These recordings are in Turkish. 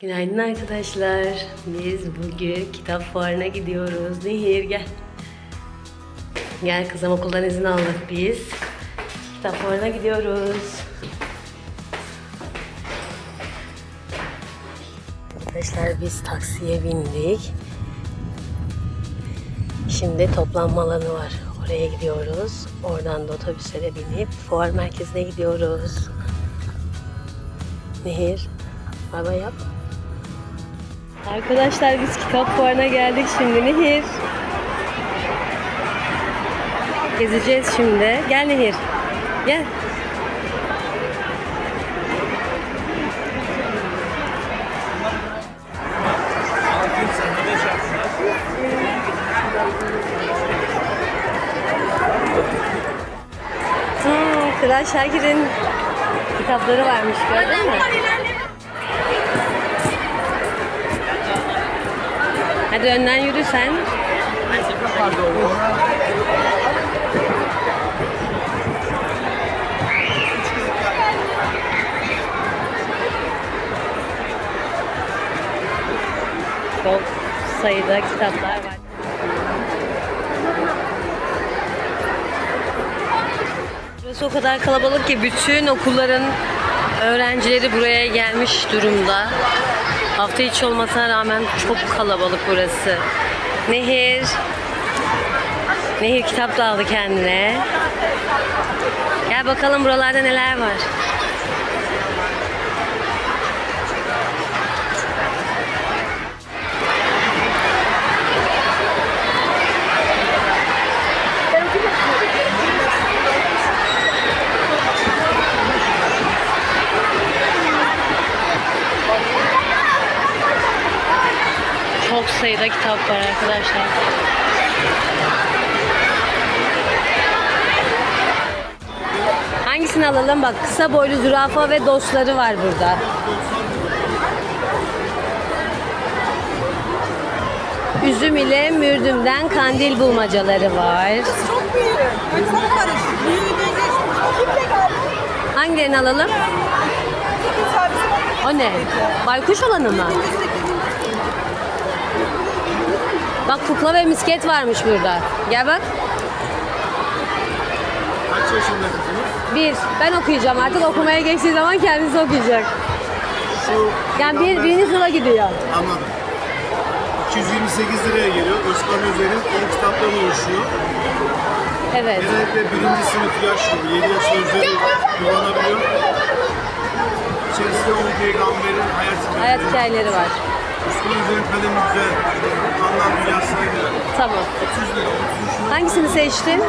Günaydın arkadaşlar. Biz bugün kitap fuarına gidiyoruz. Nehir gel. Gel kızım okuldan izin aldık biz. Kitap fuarına gidiyoruz. Arkadaşlar biz taksiye bindik. Şimdi toplanma alanı var. Oraya gidiyoruz. Oradan da otobüslere binip fuar merkezine gidiyoruz. Nehir, bay bay yap. Arkadaşlar biz kitap fuarına geldik şimdi Nehir. Gezeceğiz şimdi. Gel Nehir. Gel. Hmm, Kral Şakir'in kitapları varmış gördün mü? Hadi önden yürü sen. Çok sayıda kitaplar var. Burası o kadar kalabalık ki bütün okulların öğrencileri buraya gelmiş durumda. Hafta içi olmasına rağmen çok kalabalık burası. Nehir. Nehir kitap da aldı kendine. Gel bakalım buralarda neler var. Çok sayıda kitap var arkadaşlar. Hangisini alalım? Bak kısa boylu zürafa ve dostları var burada. Üzüm ile mürdümden kandil bulmacaları var. Çok büyük. Çok karışık. Büyüğü de geçmiş. Kimle geldi? Hangilerini alalım? O ne? Baykuş olanı mı? Bak kukla ve misket varmış burada. Gel bak. Kaç yaşındasınız? Bir. Ben okuyacağım artık okumaya geçtiği zaman kendisi okuyacak. Şu Yani bir, birinci sınıfa gidiyor. anladım. 228 liraya geliyor. Özkan Özer'in 10 kitaptan oluşuyor. Evet. Genellikle birinci sınıf yaş grubu, 7 yaş üzeri kullanabiliyor. İçerisinde 10 peygamberin hayat hikayeleri. Hayat hikayeleri var. Özkan Özer'in kalemi güzel. Anlam dünyasına girer. Tamam. 30 lira, 33 lira. Hangisini seçtin?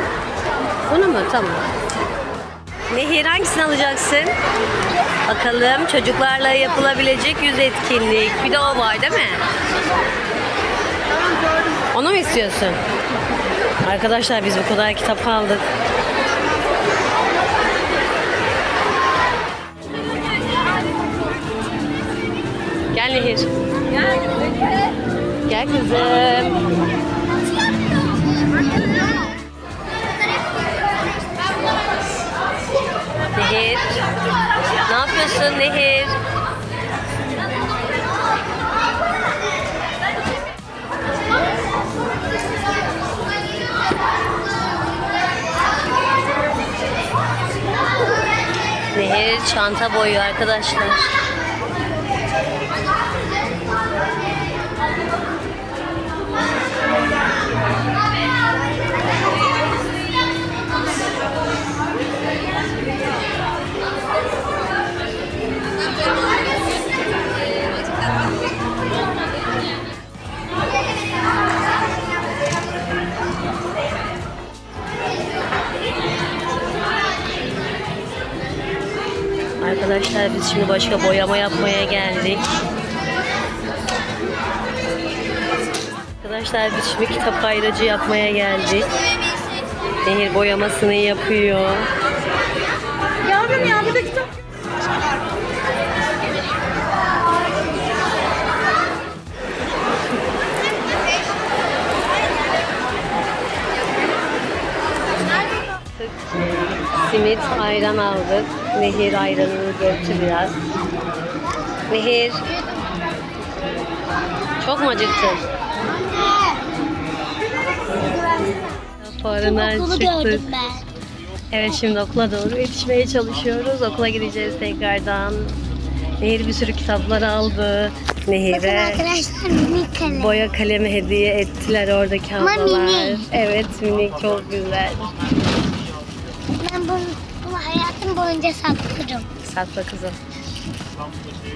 Bunu mu? Tamam. Nehir hangisini alacaksın? Bakalım çocuklarla yapılabilecek yüz etkinlik. Bir de o var değil mi? Onu mu istiyorsun? Arkadaşlar biz bu kadar kitap aldık. Gel Nehir. Gel kızım. Nehir. Ne yapıyorsun Nehir? Nehir çanta boyu arkadaşlar. Arkadaşlar biz şimdi başka boyama yapmaya geldik. Arkadaşlar biz şimdi kitap ayracı yapmaya geldik. Nehir boyamasını yapıyor. Yavrum ya burada kitap. Simit, ayran aldık. Nehir ayranını döktü biraz. Nehir. Çok mu acıktın? Fuarından çıktık. Evet şimdi okula doğru yetişmeye çalışıyoruz. Okula gideceğiz tekrardan. Nehir bir sürü kitaplar aldı. Nehir'e kalem. boya kalemi hediye ettiler oradaki ablalar. Evet minik çok güzel. Boyunca saklarım. Sakla kızım.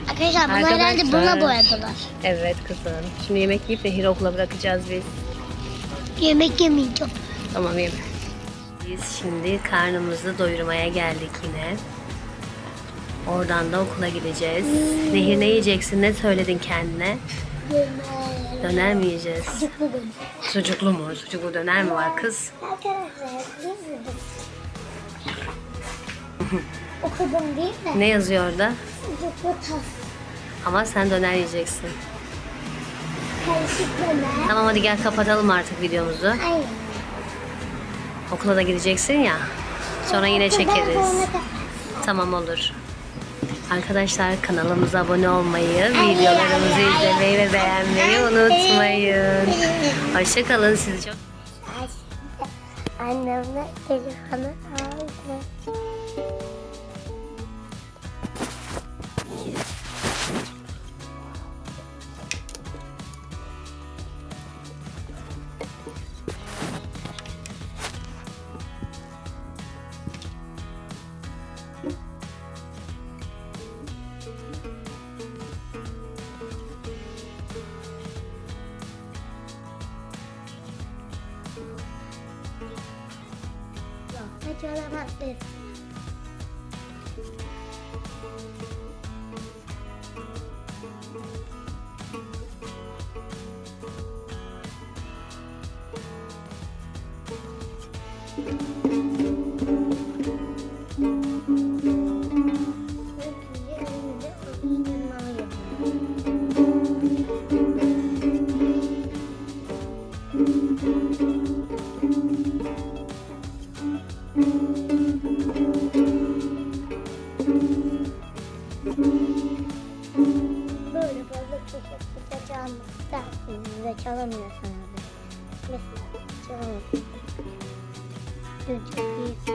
Arkadaşlar bunu Arkadaşlar. herhalde buna boyadılar. Evet kızım. Şimdi yemek yiyip Nehir'i okula bırakacağız biz. Yemek yemeyeceğim. Tamam yeme. Biz şimdi karnımızı doyurmaya geldik yine. Oradan da okula gideceğiz. Nehir ne yiyeceksin? Ne söyledin kendine? Döner mi yiyeceğiz? Sucuklu. Sucuklu mu? Sucuklu döner mi var kız? Arkadaşlar Okudum değil mi? Ne yazıyor orada? Sucuklu tas. Ama sen döner yiyeceksin. Karışık döner. Tamam hadi gel kapatalım artık videomuzu. Aynen. Okula da gideceksin ya. Sonra yine çekeriz. Tamam olur. Arkadaşlar kanalımıza abone olmayı, videolarımızı izlemeyi ve beğenmeyi unutmayın. Hoşçakalın sizi çok Annemle telefonu aldı. Hiç olamaz biz. Böyle 在，你们在敲上面的扫描呗。为的么就就就一三？